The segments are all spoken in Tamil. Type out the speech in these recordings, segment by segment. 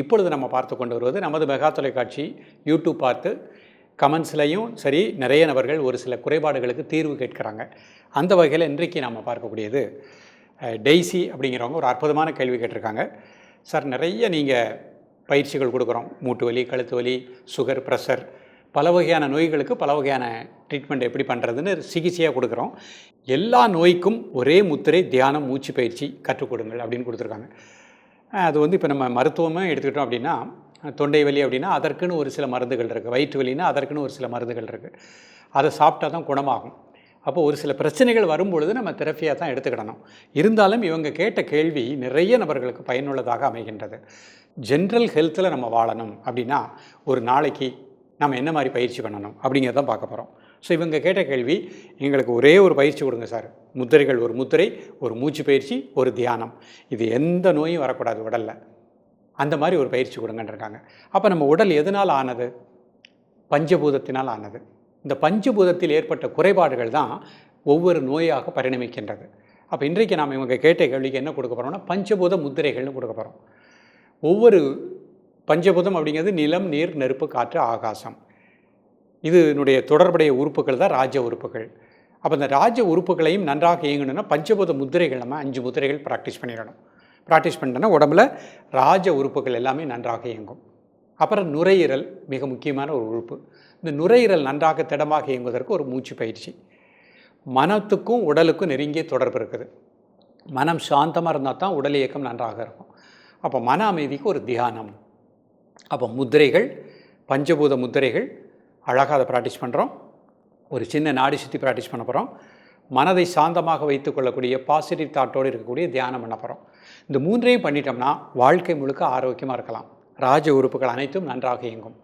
இப்பொழுது நம்ம பார்த்து கொண்டு வருவது நமது மெகா தொலைக்காட்சி யூடியூப் பார்த்து கமெண்ட்ஸ்லையும் சரி நிறைய நபர்கள் ஒரு சில குறைபாடுகளுக்கு தீர்வு கேட்குறாங்க. அந்த வகையில் இன்றைக்கு நாம் பார்க்கக்கூடியது டெய்ஸி அப்படிங்கிறவங்க ஒரு அற்புதமான கேள்வி கேட்டிருக்காங்க. சார் நிறைய நீங்கள் பயிற்சிகள் கொடுக்குறோம். மூட்டு வலி கழுத்து வலி சுகர் ப்ரெஷர் பல வகையான நோய்களுக்கு பல வகையான ட்ரீட்மெண்ட் எப்படி பண்ணுறதுன்னு சிகிச்சையாக கொடுக்குறோம். எல்லா நோய்க்கும் ஒரே முத்திரை தியானம் மூச்சு பயிற்சி கற்றுக் கொடுங்கள் அப்படின்னு கொடுத்துருக்காங்க. அது வந்து இப்போ நம்ம மருத்துவமே எடுத்துக்கிட்டோம் அப்படின்னா தொண்டை வலி அப்படின்னா அதற்குன்னு ஒரு சில மருந்துகள் இருக்குது வயிற்று வலின்னா அதற்குன்னு ஒரு சில மருந்துகள் இருக்குது அதை சாப்பிட்டா தான் குணமாகும். அப்போது ஒரு சில பிரச்சனைகள் வரும்பொழுது நம்ம தெரப்பியாக தான் எடுத்துக்கிடணும். இருந்தாலும் இவங்க கேட்ட கேள்வி நிறைய நபர்களுக்கு பயனுள்ளதாக அமைகின்றது. ஜென்ரல் ஹெல்த்தில் நம்ம வாழணும் அப்படின்னா ஒரு நாளைக்கு நம்ம என்ன மாதிரி பயிற்சி பண்ணணும் அப்படிங்கிறத பார்க்க போகிறோம் ஸோ இவங்க கேட்ட கேள்வி எங்களுக்கு ஒரே ஒரு பயிற்சி கொடுங்க சார். முத்திரைகள் ஒரு முத்திரை ஒரு மூச்சு பயிற்சி ஒரு தியானம். இது எந்த நோயும் வரக்கூடாது உடலில். அந்த மாதிரி ஒரு பயிற்சி கொடுங்கன்றிருக்காங்க அப்போ நம்ம உடல் எதனால் ஆனது? பஞ்சபூதத்தினால் ஆனது. இந்த பஞ்சபூதத்தில் ஏற்பட்ட குறைபாடுகள் தான் ஒவ்வொரு நோயாக பரிணமிக்கின்றது. அப்போ இன்றைக்கு நாம் இவங்க கேட்ட கேள்விக்கு என்ன கொடுக்க போகிறோம்னா பஞ்சபூத முத்திரைகள்னு கொடுக்க போகிறோம் ஒவ்வொரு பஞ்சபூதம் அப்படிங்கிறது நிலம் நீர் நெருப்பு காற்று ஆகாசம். இதனுடைய தொடர்புடைய உறுப்புகள் தான் ராஜ உறுப்புகள். அப்போ இந்த ராஜ உறுப்புகளையும் நன்றாக இயங்கணும்னா பஞ்சபூத முத்திரைகள் நம்ம அஞ்சு முத்திரைகள் ப்ராக்டிஸ் பண்ணிடணும். ப்ராக்டிஸ் பண்ணிட்டோன்னா உடம்புல ராஜ உறுப்புகள் எல்லாமே நன்றாக இயங்கும். அப்புறம் நுரையீரல் மிக முக்கியமான ஒரு உறுப்பு. இந்த நுரையீரல் நன்றாக திடமாக இயங்குவதற்கு ஒரு மூச்சு பயிற்சி. மனத்துக்கும் உடலுக்கும் நெருங்கிய தொடர்பு இருக்குது. மனம் சாந்தமாக இருந்தால் தான் உடல் இயக்கம் நன்றாக இருக்கும். அப்போ மன அமைதிக்கு ஒரு தியானம். அப்போ முத்திரைகள் பஞ்சபூத முத்திரைகள் அழகாக அதை ப்ராக்டிஸ் பண்ணுறோம் ஒரு சின்ன நாடி சுற்றி ப்ராக்டிஸ் பண்ண போகிறோம் மனதை சாந்தமாக வைத்துக்கொள்ளக்கூடிய பாசிட்டிவ் தாட்டோடு இருக்கக்கூடிய தியானம் பண்ண போகிறோம் இந்த மூன்றையும் பண்ணிட்டோம்னா வாழ்க்கை முழுக்க ஆரோக்கியமாக இருக்கலாம். ராஜ உறுப்புகள் அனைத்தும் நன்றாக இயங்கும்.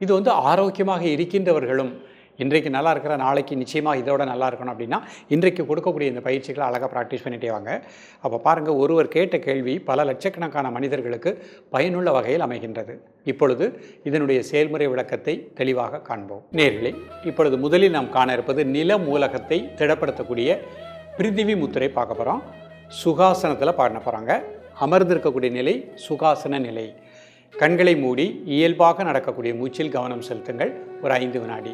இது வந்து ஆரோக்கியமாக இருக்கின்றவர்களும் இன்றைக்கு நல்லா இருக்கிற நாளைக்கு நிச்சயமாக இதோட நல்லா இருக்கணும் அப்படின்னா இன்றைக்கு கொடுக்கக்கூடிய இந்த பயிற்சிகளை அழகாக ப்ராக்டிஸ் பண்ணிட்டே வாங்க. அப்போ பாருங்கள் ஒருவர் கேட்ட கேள்வி பல லட்சக்கணக்கான மனிதர்களுக்கு பயனுள்ள வகையில் அமைகின்றது. இப்பொழுது இதனுடைய செயல்முறை விளக்கத்தை தெளிவாக காண்போம். நேர்களே இப்பொழுது முதலில் நாம் காண இருப்பது நில மூலகத்தை திடப்படுத்தக்கூடிய பிரிதிவி முத்திரை பார்க்க போகிறோம் சுகாசனத்தில் பாடின போகிறாங்க அமர்ந்திருக்கக்கூடிய நிலை சுகாசன நிலை. கண்களை மூடி இயல்பாக நடக்கக்கூடிய மூச்சில் கவனம் செலுத்துங்கள். ஒரு ஐந்து வினாடி.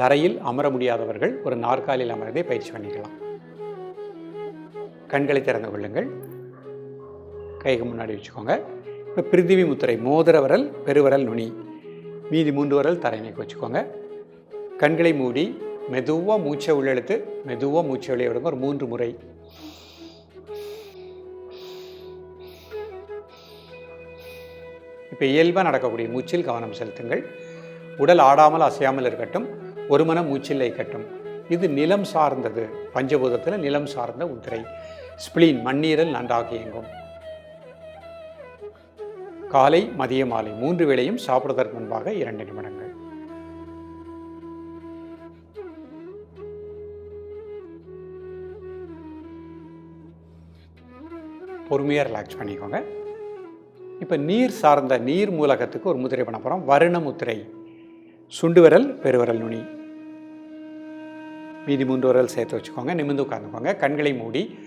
தரையில் அமர முடியாதவர்கள் ஒரு நாற்காலியில் அமர்ந்தே பயிற்சி பண்ணிக்கலாம். கண்களை திறந்து கொள்ளுங்கள். கைக்கு முன்னாடி வச்சுக்கோங்க. இப்போ பிரிதிவி முத்திரை மோதிர விரல் பெருவரல் நுனி மீதி மூன்று விரல் தரை வச்சுக்கோங்க. கண்களை மூடி மெதுவாக மூச்சை உள்ளெழுத்து மெதுவாக மூச்சை வெளியே விடுங்க. ஒரு மூன்று முறை. இப்போ இயல்பாக நடக்கக்கூடிய மூச்சில் கவனம் செலுத்துங்கள். உடல் ஆடாமல் அசையாமல் இருக்கட்டும். ஒரு மனம் மூச்சில்லை கட்டும். இது நிலம் சார்ந்தது. பஞ்சபூதத்தில் நிலம் சார்ந்த உதிரை. ஸ்பிளீன் மண்ணீரல் நன்றாக இயங்கும். காலை மதிய மாலை மூன்று வேளையும் சாப்பிடுவதற்கு முன்பாக இரண்டு நிமிடங்கள். பொறுமையாக ரிலாக்ஸ் பண்ணிக்கோங்க. இப்போ நீர் சார்ந்த நீர் மூலகத்துக்கு ஒரு முத்திரை பண்ண போகிறோம் வருண முத்திரை. சுண்டு விரல் பெருவிரல் நுனி. மீதி மூன்று விரல் சேர்த்து வச்சுக்கோங்க நிமிர்ந்து உட்காந்துக்கோங்க கண்களை மூடி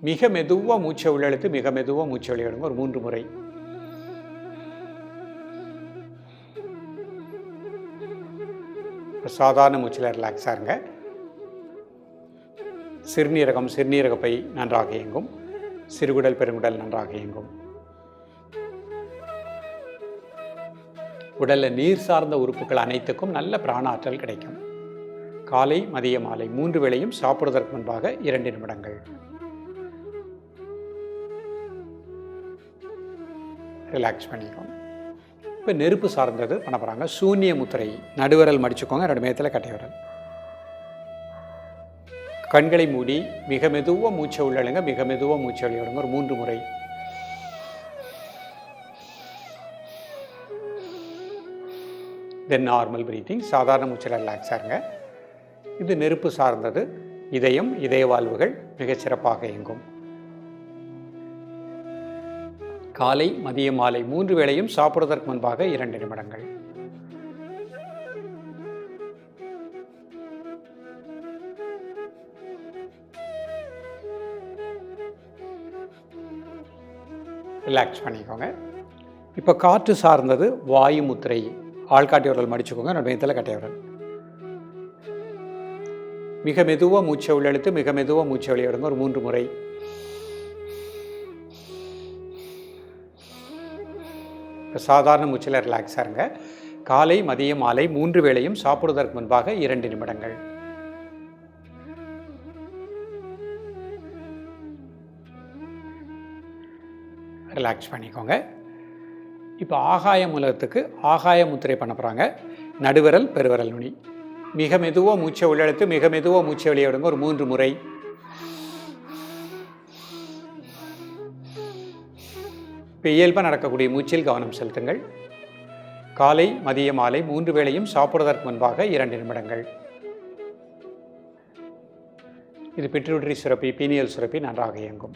மிக மெதுவாக மூச்சை உள்ளெழுத்து மிக மெதுவாக மூச்சை வெளியிடுங்க ஒரு மூன்று முறை. சாதாரண மூச்சில் ரிலாக்ஸாக இருங்க. சிறுநீரகம் சிறுநீரக பை நன்றாக இயங்கும். சிறுகுடல் பெருங்குடல் நன்றாக இயங்கும். உடலில் நீர் சார்ந்த உறுப்புகள் அனைத்துக்கும் நல்ல பிராண ஆற்றல் கிடைக்கும். காலை மதிய மாலை மூன்று வேளையும் சாப்பிடுவதற்கு முன்பாக இரண்டு நிமிடங்கள். ரிலாக்ஸ் பண்ணிக்கோங்க. இப்போ நெருப்பு சார்ந்தது பண்ண போகிறாங்க சூன்ய முத்திரை நடுவரல் மடிச்சுக்கோங்க. ரெண்டு மேத்தில் கட்டையவரல் கண்களை மூடி மிக மெதுவாக மூச்சை உள்ளழுங்க மிக மெதுவாக மூச்சை வெளியிடுங்க ஒரு மூன்று முறை. தென் நார்மல் ப்ரீத்திங் சாதாரண மூச்சில் ரிலாக்ஸாக இருங்க. இது நெருப்பு சார்ந்தது. இதயம் இதய வாழ்வுகள் மிகச்சிறப்பாக இயங்கும். காலை மதிய மாலை மூன்று வேளையும் சாப்பிடுவதற்கு முன்பாக இரண்டு நிமிடங்கள். ரிலாக்ஸ் பண்ணிக்கோங்க. இப்போ காற்று சார்ந்தது வாயு முத்திரை. ஆள்காட்டியவர்கள் விரல் மடிச்சுக்கோங்க நடுமையத்தில் கட்டை மிக மெதுவாக மூச்சை உள்ளெழுத்து மிக மெதுவாக மூச்சை வெளியிடுங்க ஒரு மூன்று முறை. சாதாரண மூச்சில் ரிலாக்ஸாக இருங்க. காலை மதியம் மாலை மூன்று வேளையும் சாப்பிடுவதற்கு முன்பாக இரண்டு நிமிடங்கள். ரிலாக்ஸ் பண்ணிக்கோங்க. இப்போ ஆகாய மூலத்துக்கு ஆகாய முத்திரை பண்ண போகிறாங்க நடுவிரல் பெருவிரல் நுனி. மிக மெதுவாக மூச்சை உள்ளெடுத்து மிக மெதுவாக மூச்சை வெளியே விடுங்க. ஒரு மூன்று முறை. இப்போ இயல்பாக நடக்கக்கூடிய மூச்சில் கவனம் செலுத்துங்கள். காலை மதிய மாலை மூன்று வேளையும் சாப்பிடுவதற்கு முன்பாக இரண்டு நிமிடங்கள். இது பிட்ரூட்டரி சுரப்பி பீனியல் சுரப்பி நன்றாக இயங்கும்.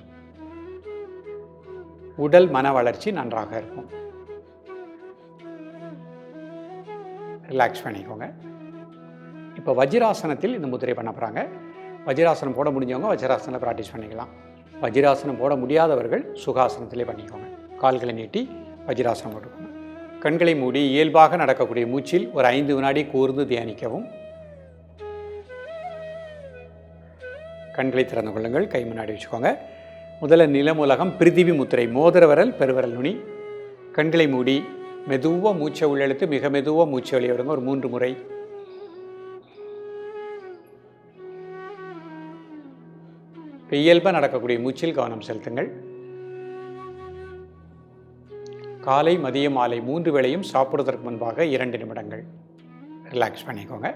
உடல் மன வளர்ச்சி நன்றாக இருக்கும். ரிலாக்ஸ் பண்ணிக்கோங்க. இப்போ வஜ்ராசனத்தில் இந்த முதிரை பண்ண போகிறாங்க வஜ்ராசனம் போட முடிஞ்சவங்க வஜ்ராசனம் ப்ராக்டிஸ் பண்ணிக்கலாம். வஜ்ராசனம் போட முடியாதவர்கள் சுகாசனத்திலே பண்ணிக்கோங்க. கால்களை நீட்டி வஜ்ராசனம் போட்டுக்கோங்க. கண்களை மூடி இயல்பாக நடக்கக்கூடிய மூச்சில் ஒரு ஐந்து வினாடி கூர்ந்து தியானிக்கவும். கண்களை திறந்து கொள்ளுங்கள். கை முன்னாடி வச்சுக்கோங்க. முதல்ல நிலமுலகம் பிரிதிவி முத்திரை மோதிர விரல் பெருவிரல் நுனி. கண்களை மூடி மெதுவாக மூச்சை உள்ளெழுத்து மிக மெதுவாக மூச்சை வெளியே வருங்க. ஒரு மூன்று முறை. இயல்பாக நடக்கக்கூடிய மூச்சில் கவனம் செலுத்துங்கள். காலை மதியம் மாலை மூன்று வேளையும் சாப்பிடுவதற்கு முன்பாக இரண்டு நிமிடங்கள் ரிலாக்ஸ் பண்ணிக்கோங்க.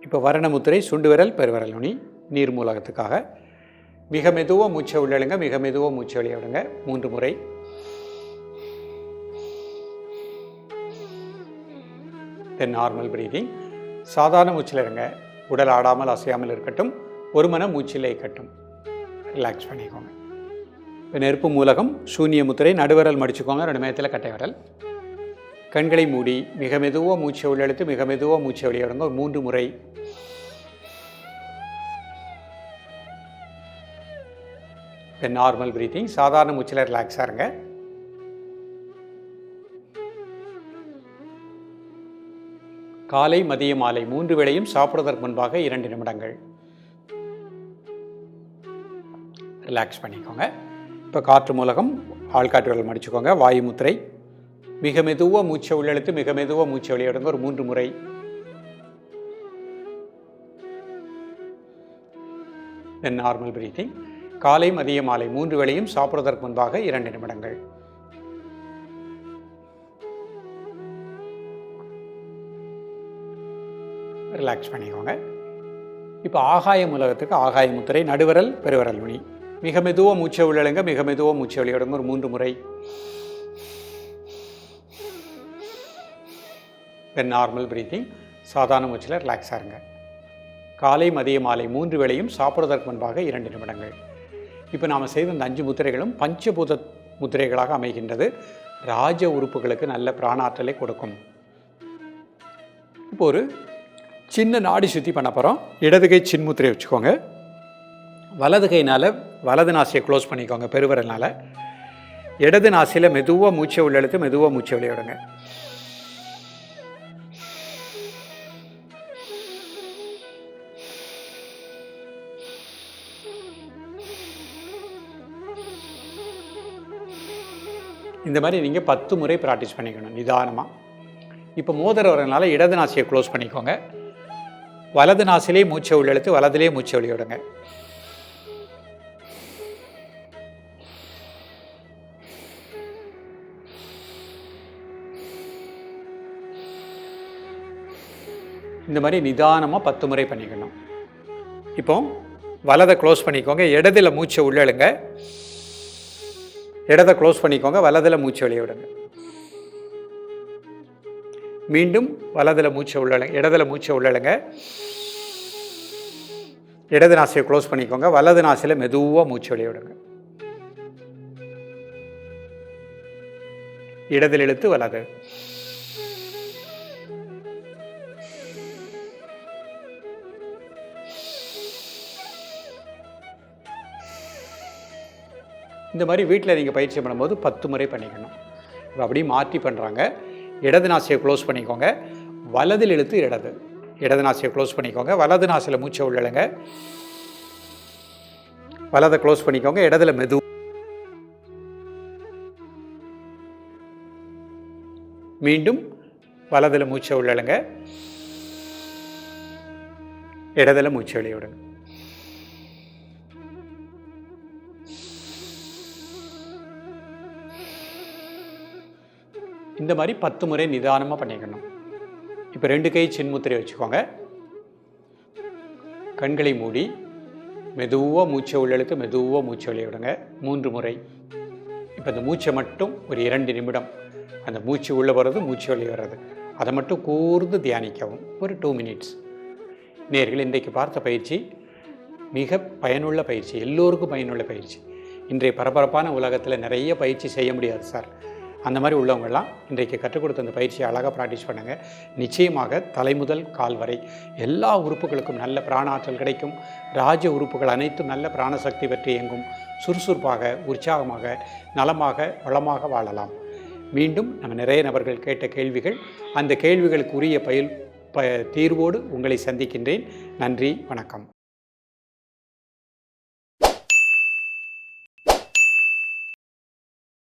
இப்போ வரணமுத்திரை சுண்டு விரல் பெருவிரல் நுனி நீர் மூலகத்துக்காக. மிக மெதுவாக மூச்சை உள்ளெழுங்க மிக மெதுவாக மூச்சை வெளியே விடுங்க. மூன்று முறை. தென் நார்மல் பிரீதிங் சாதாரண மூச்சில் இருங்க. உடல் ஆடாமல் அசையாமல் இருக்கட்டும். ஒரு மன மூச்சிலே இருக்கட்டும். ரிலாக்ஸ் பண்ணிக்கோங்க. இப்போ நெருப்பு மூலகம் சூன்ய முத்திரை நடுவரல் மடிச்சுக்கோங்க ரெண்டு மேத்தில் கட்டை விரல். கண்களை மூடி மிக மெதுவாக மூச்சை உள்ளெழுத்து மிக மெதுவாக மூச்சை வெளியே விடுங்க ஒரு மூன்று முறை. இப்போ நார்மல் பிரீத்திங் சாதாரண மூச்சில் ரிலாக்ஸாக இருங்க. காலை மதிய மாலை மூன்று வேளையும் சாப்பிடுவதற்கு முன்பாக இரண்டு நிமிடங்கள். ரிலாக்ஸ் பண்ணிக்கோங்க. இப்போ காற்று மூலகம் ஆள்காட்டு விரல் மடிச்சுக்கோங்க. வாயு முத்திரை மிக மெதுவாக மூச்சை உள்ளெழுத்து மிக மெதுவாக மூச்சை வெளியிடுங்க. ஒரு மூன்று முறை. தென் நார்மல் பிரீத்திங் காலை மதிய மாலை மூன்று வேளையும் சாப்பிடுவதற்கு முன்பாக இரண்டு நிமிடங்கள். ரிலாக்ஸ் பண்ணிக்கோங்க. இப்போ ஆகாய மூலகத்துக்கு ஆகாய முத்திரை நடுவரல் பெருவரல் நுனி மிக மெதுவாக மூச்சை உள்ளழுங்க மிக மெதுவாக மூச்சை வெளியிடுங்க ஒரு மூன்று முறை. தென் நார்மல் பிரீத்திங் சாதாரண மூச்சில் ரிலாக்ஸாக இருங்க. காலை மதிய மாலை மூன்று வேளையும் சாப்பிட்றதற்கு முன்பாக இரண்டு நிமிடங்கள். இப்போ நாம் செய்த இந்த அஞ்சு முத்திரைகளும் பஞ்சபூத முத்திரைகளாக அமைகின்றது. ராஜ உறுப்புகளுக்கு நல்ல பிராணாற்றலை கொடுக்கும். இப்போ ஒரு சின்ன நாடி சுற்றி பண்ண போகிறோம் இடதுகை சின்முத்திரை வச்சுக்கோங்க. வலதுகைனால் வலது நாசியை க்ளோஸ் பண்ணிக்கோங்க பெருவரனால் இடது நாசியில் மெதுவாக மூச்சை உள்ளெழுத்து மெதுவாக மூச்சை விளையாடுங்க இந்த மாதிரி நீங்கள் பத்து முறை ப்ராக்டிஸ் பண்ணிக்கணும் நிதானமாக இப்போ மோதிர வரனால இடது நாசியை க்ளோஸ் பண்ணிக்கோங்க. வலது நாசிலே மூச்சை உள்ளெழுத்து வலதுலேயே மூச்சை வெளியிடுங்க இந்த மாதிரி நிதானமாக பத்து முறை பண்ணிக்கணும். இப்போ வலதை க்ளோஸ் பண்ணிக்கோங்க. இடதில் மூச்சை உள்ளெழுங்க இடதை க்ளோஸ் பண்ணிக்கோங்க. வலதில் மூச்சை வெளியே விடுங்க. மீண்டும் வலதில் மூச்சை உள்ளழுங்க இடதுல மூச்சை உள்ளழுங்க இடது நாசியை க்ளோஸ் பண்ணிக்கோங்க. வலது நாசியில் மெதுவாக மூச்சு வெளிய விடுங்க. இடதில் இழுத்து வலது. இந்த மாதிரி வீட்டில் நீங்கள் பயிற்சி பண்ணும்போது பத்து முறை பண்ணிக்கணும். இப்போ அப்படியே மாற்றி பண்ணுறாங்க. இடது நாசியை க்ளோஸ் பண்ணிக்கோங்க. வலதில் இழுத்து இடது. இடது நாசியை க்ளோஸ் பண்ணிக்கோங்க. வலது நாசியில் மூச்சை உள்ளழுங்க வலதை க்ளோஸ் பண்ணிக்கோங்க. இடதுல மெது மீண்டும் வலதில் மூச்சை உள்ளழுங்க இடதுல மூச்சை வெளிய இந்த மாதிரி பத்து முறை நிதானமாக பண்ணிக்கணும். இப்போ ரெண்டு கை சின்முத்திரை வச்சுக்கோங்க. கண்களை மூடி மெதுவாக மூச்சை உள்ளெழுத்து மெதுவாக மூச்சை வெளிய விடுங்க. மூன்று முறை. இப்போ இந்த மூச்சை மட்டும் ஒரு இரண்டு நிமிடம். அந்த மூச்சு உள்ளே வர்றது மூச்சு வெளியே வர்றது. அதை மட்டும் கூர்ந்து தியானிக்கவும். ஒரு டூ மினிட்ஸ் நேர்கள் இன்றைக்கு பார்த்த பயிற்சி மிக பயனுள்ள பயிற்சி. எல்லோருக்கும் பயனுள்ள பயிற்சி. இன்றைய பரபரப்பான உலகத்தில் நிறைய பயிற்சி செய்ய முடியாது சார். அந்த மாதிரி உள்ளவங்கெல்லாம் இன்றைக்கு கற்றுக் கொடுத்த அந்த பயிற்சியை அழகாக ப்ராக்டிஸ் பண்ணுங்கள் நிச்சயமாக தலைமுதல் கால் வரை எல்லா உறுப்புகளுக்கும் நல்ல பிராணாற்றல் கிடைக்கும். ராஜ உறுப்புகள் அனைத்தும் நல்ல பிராணசக்தி பற்றி இயங்கும். சுறுசுறுப்பாக உற்சாகமாக நலமாக வளமாக வாழலாம். மீண்டும் நம்ம நிறைய நபர்கள் கேட்ட கேள்விகள் அந்த கேள்விகளுக்கு உரிய பயில் ப தீர்வோடு உங்களை சந்திக்கின்றேன். நன்றி வணக்கம்.